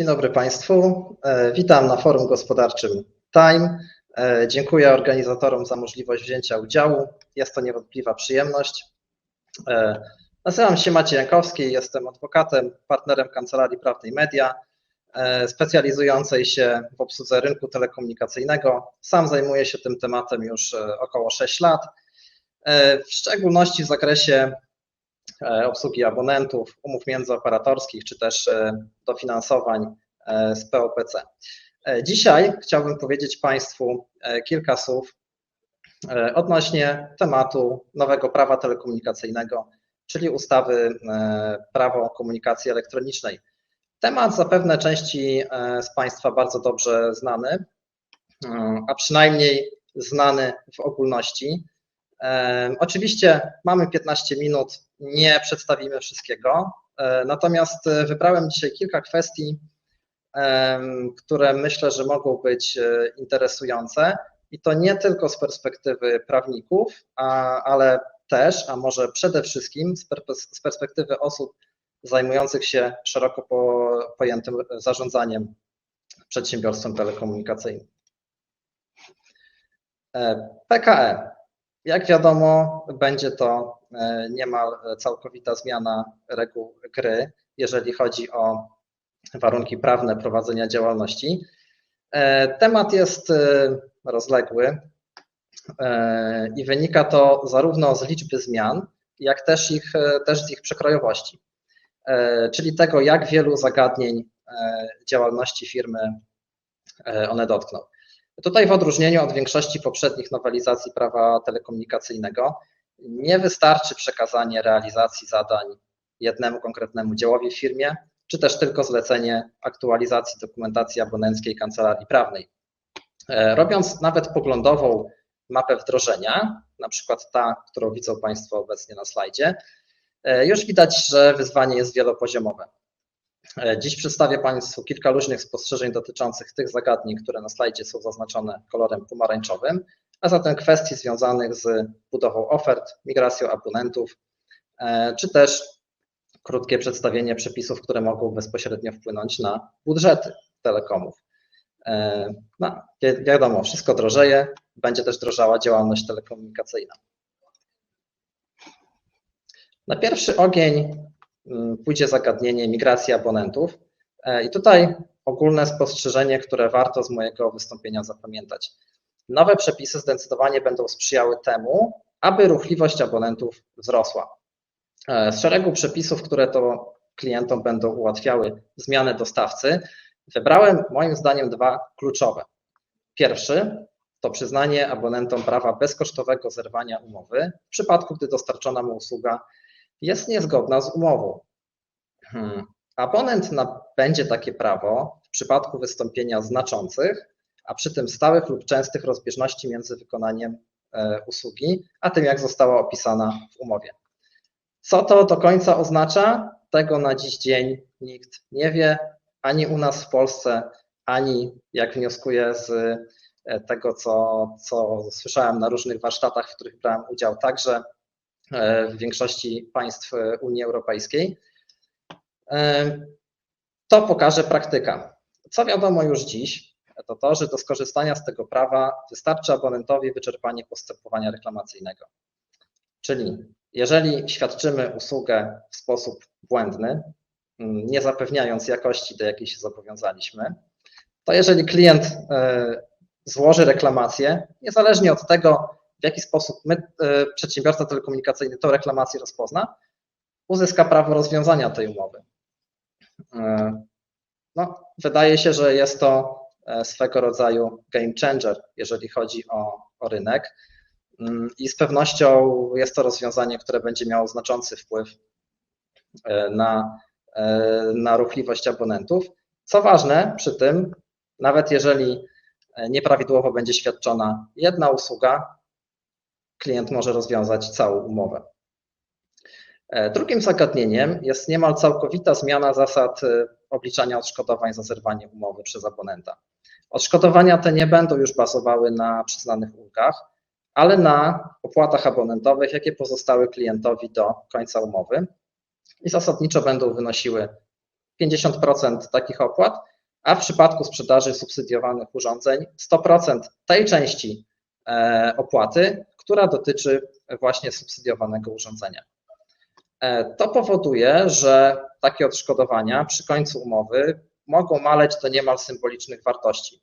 Dzień dobry Państwu. E, Witam na forum gospodarczym Time. E, Dziękuję organizatorom za możliwość wzięcia udziału. Jest to niewątpliwa przyjemność. E, Nazywam się Maciej Jankowski, jestem adwokatem, partnerem Kancelarii Prawnej Media, specjalizującej się w obsłudze rynku telekomunikacyjnego. Sam zajmuję się tym tematem już około 6 lat, w szczególności w zakresie obsługi abonentów, umów międzyoperatorskich czy też dofinansowań z POPC. Dzisiaj chciałbym powiedzieć Państwu kilka słów odnośnie tematu nowego prawa telekomunikacyjnego, czyli ustawy Prawo komunikacji elektronicznej. Temat zapewne części z Państwa bardzo dobrze znany, a przynajmniej znany w ogólności. Oczywiście mamy 15 minut, nie przedstawimy wszystkiego, natomiast wybrałem dzisiaj kilka kwestii, które myślę, że mogą być interesujące i to nie tylko z perspektywy prawników, ale też, a może przede wszystkim z perspektywy osób zajmujących się szeroko pojętym zarządzaniem przedsiębiorstwem telekomunikacyjnym. PKE. Jak wiadomo, będzie to niemal całkowita zmiana reguł gry, jeżeli chodzi o warunki prawne prowadzenia działalności. Temat jest rozległy i wynika to zarówno z liczby zmian, jak też, ich, też z ich przekrojowości, czyli tego, jak wielu zagadnień działalności firmy one dotkną. Tutaj w odróżnieniu od większości poprzednich nowelizacji prawa telekomunikacyjnego nie wystarczy przekazanie realizacji zadań jednemu konkretnemu działowi w firmie, czy też tylko zlecenie aktualizacji dokumentacji abonenckiej kancelarii prawnej. Robiąc nawet poglądową mapę wdrożenia, na przykład ta, którą widzą Państwo obecnie na slajdzie, już widać, że wyzwanie jest wielopoziomowe. Dziś przedstawię Państwu kilka luźnych spostrzeżeń dotyczących tych zagadnień, które na slajdzie są zaznaczone kolorem pomarańczowym, a zatem kwestii związanych z budową ofert, migracją abonentów, czy też krótkie przedstawienie przepisów, które mogą bezpośrednio wpłynąć na budżety telekomów. No, wiadomo, wszystko drożeje, będzie też drożała działalność telekomunikacyjna. Na pierwszy ogień pójdzie zagadnienie migracji abonentów. I tutaj ogólne spostrzeżenie, które warto z mojego wystąpienia zapamiętać. Nowe przepisy zdecydowanie będą sprzyjały temu, aby ruchliwość abonentów wzrosła. Z szeregu przepisów, które to klientom będą ułatwiały zmianę dostawcy, wybrałem moim zdaniem dwa kluczowe. Pierwszy to przyznanie abonentom prawa bezkosztowego zerwania umowy w przypadku, gdy dostarczona mu usługa jest niezgodna z umową. Hmm. Abonent nabędzie takie prawo w przypadku wystąpienia znaczących, a przy tym stałych lub częstych rozbieżności między wykonaniem usługi, a tym, jak została opisana w umowie. Co to do końca oznacza? Tego na dziś dzień nikt nie wie, ani u nas w Polsce, ani jak wnioskuję z tego, co, co słyszałem na różnych warsztatach, w których brałem udział, także w większości państw Unii Europejskiej. To pokaże praktyka. Co wiadomo już dziś, to to, że do skorzystania z tego prawa wystarczy abonentowi wyczerpanie postępowania reklamacyjnego. Czyli jeżeli świadczymy usługę w sposób błędny, nie zapewniając jakości, do jakiej się zobowiązaliśmy, to jeżeli klient złoży reklamację, niezależnie od tego, w jaki sposób my, przedsiębiorca telekomunikacyjny tę reklamację rozpozna, uzyska prawo rozwiązania tej umowy. No, wydaje się, że jest to swego rodzaju game changer, jeżeli chodzi o, o rynek i z pewnością jest to rozwiązanie, które będzie miało znaczący wpływ na, na ruchliwość abonentów. Co ważne, przy tym, nawet jeżeli nieprawidłowo będzie świadczona jedna usługa, klient może rozwiązać całą umowę. Drugim zagadnieniem jest niemal całkowita zmiana zasad obliczania odszkodowań za zerwanie umowy przez abonenta. Odszkodowania te nie będą już bazowały na przyznanych ulgach, ale na opłatach abonentowych, jakie pozostały klientowi do końca umowy i zasadniczo będą wynosiły 50% takich opłat a w przypadku sprzedaży subsydiowanych urządzeń 100% tej części e, opłaty, która dotyczy właśnie subsydiowanego urządzenia. E, to powoduje, że takie odszkodowania przy końcu umowy mogą maleć do niemal symbolicznych wartości,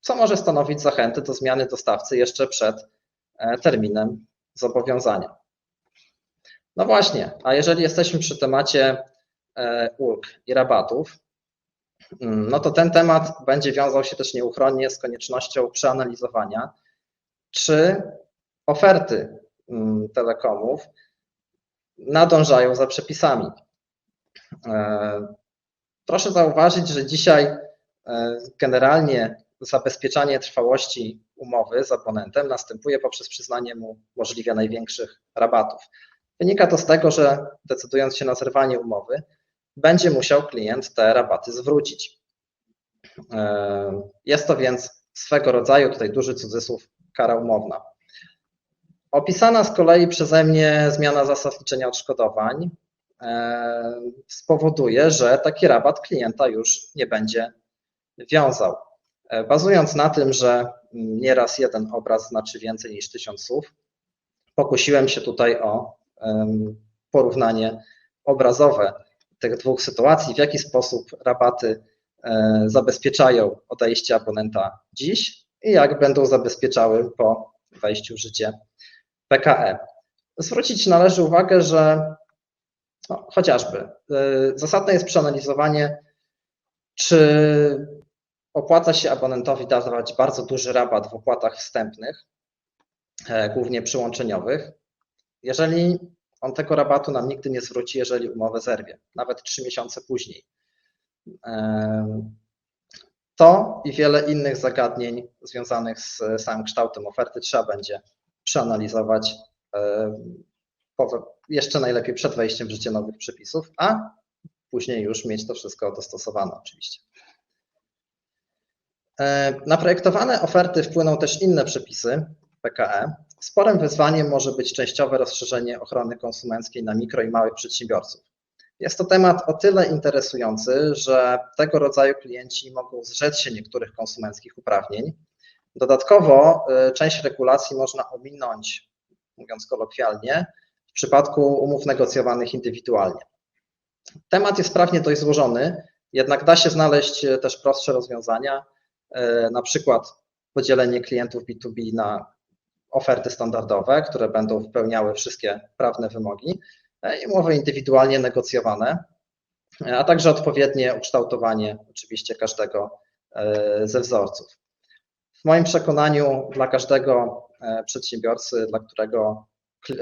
co może stanowić zachętę do zmiany dostawcy jeszcze przed terminem zobowiązania. No właśnie, a jeżeli jesteśmy przy temacie e, ulg i rabatów, mm, no to ten temat będzie wiązał się też nieuchronnie z koniecznością przeanalizowania, czy oferty mm, telekomów nadążają za przepisami. E, proszę zauważyć, że dzisiaj e, generalnie zabezpieczanie trwałości umowy z abonentem następuje poprzez przyznanie mu możliwie największych rabatów. Wynika to z tego, że decydując się na zerwanie umowy, będzie musiał klient te rabaty zwrócić. E, jest to więc swego rodzaju, tutaj duży cudzysłów, kara umowna. Opisana z kolei przeze mnie zmiana zasad liczenia odszkodowań e, spowoduje, że taki rabat klienta już nie będzie wiązał. E, bazując na tym, że nieraz jeden obraz znaczy więcej niż tysiąc słów, pokusiłem się tutaj o porównanie obrazowe tych dwóch sytuacji, w jaki sposób rabaty e, zabezpieczają odejście abonenta dziś i jak będą zabezpieczały po wejściu w życie PKE. Zwrócić należy uwagę, że no, chociażby e, zasadne jest przeanalizowanie, czy opłaca się abonentowi dawać bardzo duży rabat w opłatach wstępnych, e, głównie przyłączeniowych, jeżeli on tego rabatu nam nigdy nie zwróci, jeżeli umowę zerwie, nawet trzy miesiące później. To i wiele innych zagadnień związanych z samym kształtem oferty trzeba będzie przeanalizować jeszcze najlepiej przed wejściem w życie nowych przepisów, a później już mieć to wszystko dostosowane oczywiście. Na projektowane oferty wpłyną też inne przepisy PKE, Sporym wyzwaniem może być częściowe rozszerzenie ochrony konsumenckiej na mikro i małych przedsiębiorców. Jest to temat o tyle interesujący, że tego rodzaju klienci mogą zrzec się niektórych konsumenckich uprawnień. Dodatkowo y, część regulacji można ominąć, mówiąc kolokwialnie, w przypadku umów negocjowanych indywidualnie. Temat jest prawnie dość złożony, jednak da się znaleźć y, też prostsze rozwiązania, y, na przykład podzielenie klientów B2B na oferty standardowe, które będą wypełniały wszystkie prawne wymogi i umowy indywidualnie negocjowane, e, a także odpowiednie ukształtowanie oczywiście każdego e, ze wzorców. W moim przekonaniu dla każdego przedsiębiorcy, dla którego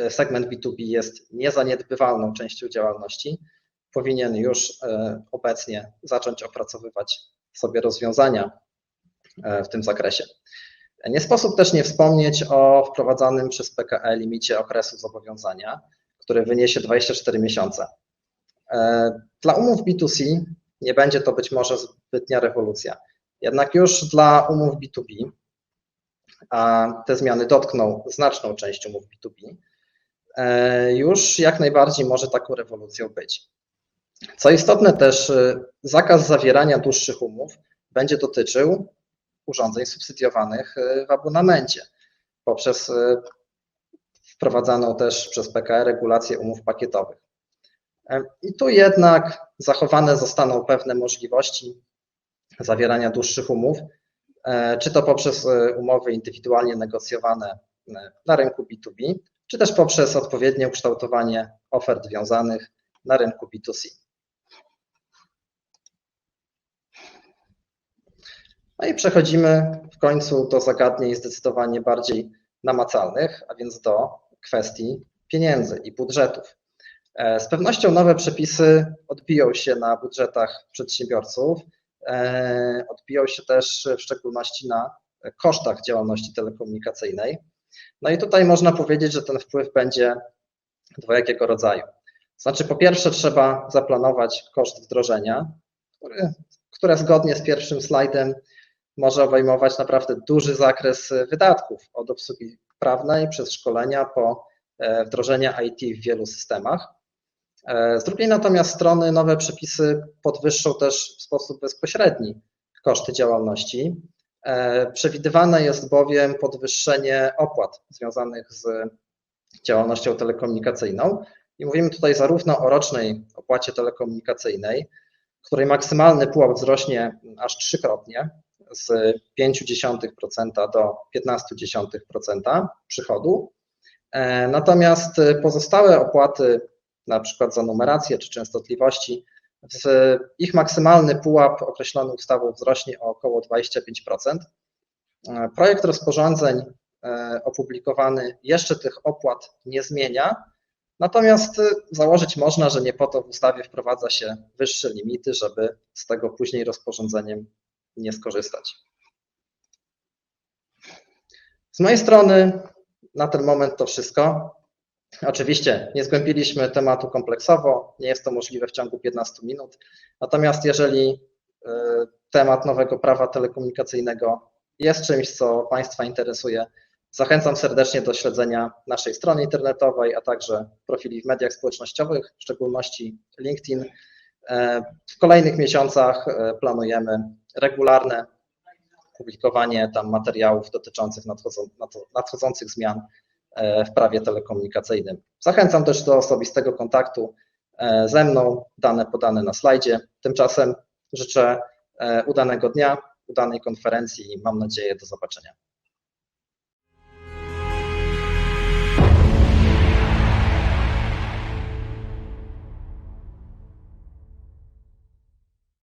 segment B2B jest niezaniedbywalną częścią działalności, powinien już obecnie zacząć opracowywać sobie rozwiązania w tym zakresie. Nie sposób też nie wspomnieć o wprowadzanym przez PKE limicie okresu zobowiązania, który wyniesie 24 miesiące. E, dla umów B2C nie będzie to być może zbytnia rewolucja. Jednak już dla umów B2B, a te zmiany dotkną znaczną część umów B2B, e, już jak najbardziej może taką rewolucją być. Co istotne też, e, zakaz zawierania dłuższych umów będzie dotyczył urządzeń subsydiowanych w abonamencie poprzez wprowadzaną też przez PKR regulację umów pakietowych. I tu jednak zachowane zostaną pewne możliwości zawierania dłuższych umów, e, czy to poprzez e, umowy indywidualnie negocjowane e, na rynku B2B, czy też poprzez odpowiednie ukształtowanie ofert wiązanych na rynku B2C. No i przechodzimy w końcu do zagadnień zdecydowanie bardziej namacalnych, a więc do kwestii pieniędzy i budżetów. E, z pewnością nowe przepisy odbiją się na budżetach przedsiębiorców, e, odbiją się też w szczególności na kosztach działalności telekomunikacyjnej. No i tutaj można powiedzieć, że ten wpływ będzie dwojakiego rodzaju. Znaczy, po pierwsze, trzeba zaplanować koszt wdrożenia, który, które zgodnie z pierwszym slajdem może obejmować naprawdę duży zakres wydatków, od obsługi prawnej przez szkolenia po e, wdrożenia IT w wielu systemach. Z drugiej natomiast strony nowe przepisy podwyższą też w sposób bezpośredni koszty działalności. Przewidywane jest bowiem podwyższenie opłat związanych z działalnością telekomunikacyjną i mówimy tutaj zarówno o rocznej opłacie telekomunikacyjnej, której maksymalny pułap wzrośnie aż trzykrotnie z 0,5% do 0,15% przychodu. Natomiast pozostałe opłaty, na przykład za numerację czy częstotliwości, ich maksymalny pułap określony ustawą wzrośnie o około 25%. Projekt rozporządzeń opublikowany jeszcze tych opłat nie zmienia, natomiast założyć można, że nie po to w ustawie wprowadza się wyższe limity, żeby z tego później rozporządzeniem nie skorzystać. Z mojej strony na ten moment to wszystko. Oczywiście nie zgłębiliśmy tematu kompleksowo, nie jest to możliwe w ciągu 15 minut, natomiast jeżeli temat nowego prawa telekomunikacyjnego jest czymś, co Państwa interesuje, zachęcam serdecznie do śledzenia naszej strony internetowej, a także profili w mediach społecznościowych, w szczególności LinkedIn. W kolejnych miesiącach planujemy regularne publikowanie tam materiałów dotyczących nadchodzących zmian w prawie telekomunikacyjnym. Zachęcam też do osobistego kontaktu ze mną, dane podane na slajdzie. Tymczasem życzę udanego dnia, udanej konferencji i mam nadzieję do zobaczenia.